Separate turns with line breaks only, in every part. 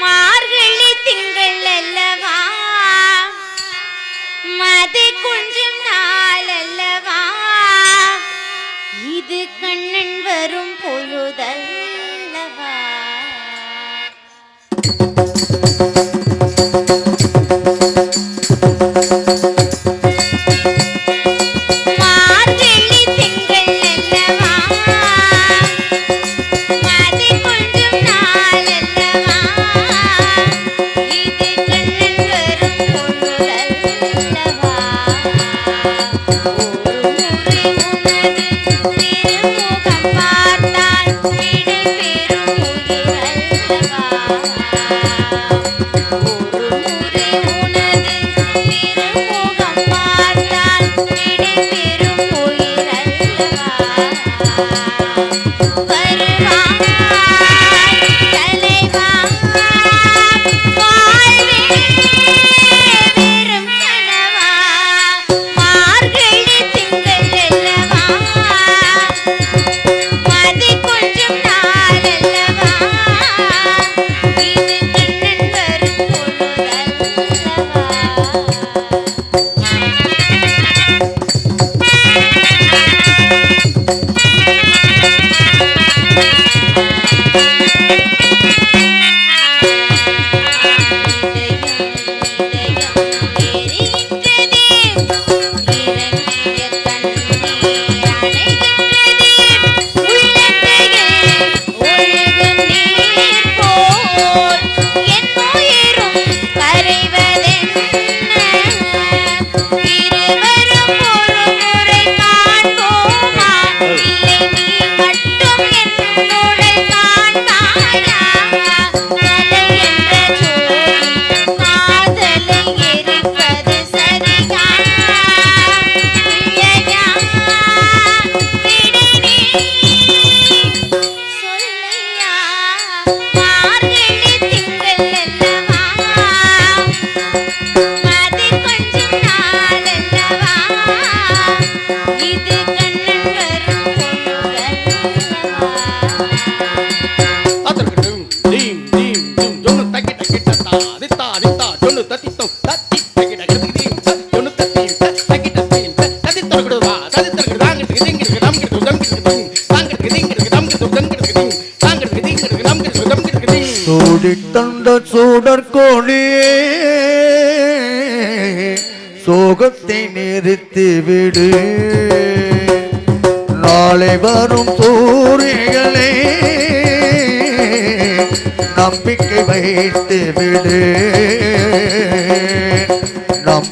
மார்கழி திங்கள் அல்லவா? மதி கொஞ்சம் நாள் அல்லவா? இது கண்ணன் வரும் பொழுதல்லவா? சூடித்தந்த சூடற்கோடி சோகத்தை நிறுத்திவிடு நாளை வரும் சூரியனை நம்பிக்கை வைத்து விடு.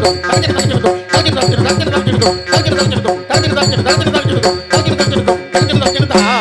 தங்கிட்டு தங்கிட்டு தங்கிட்டு தங்கிட்டு தங்கிட்டு தங்கிட்டு தங்கிட்டு தங்கிட்டு தங்கிட்டு தங்கிட்டு தங்கிட்டு தங்கிட்டு தங்கிட்டு தங்கிட்டு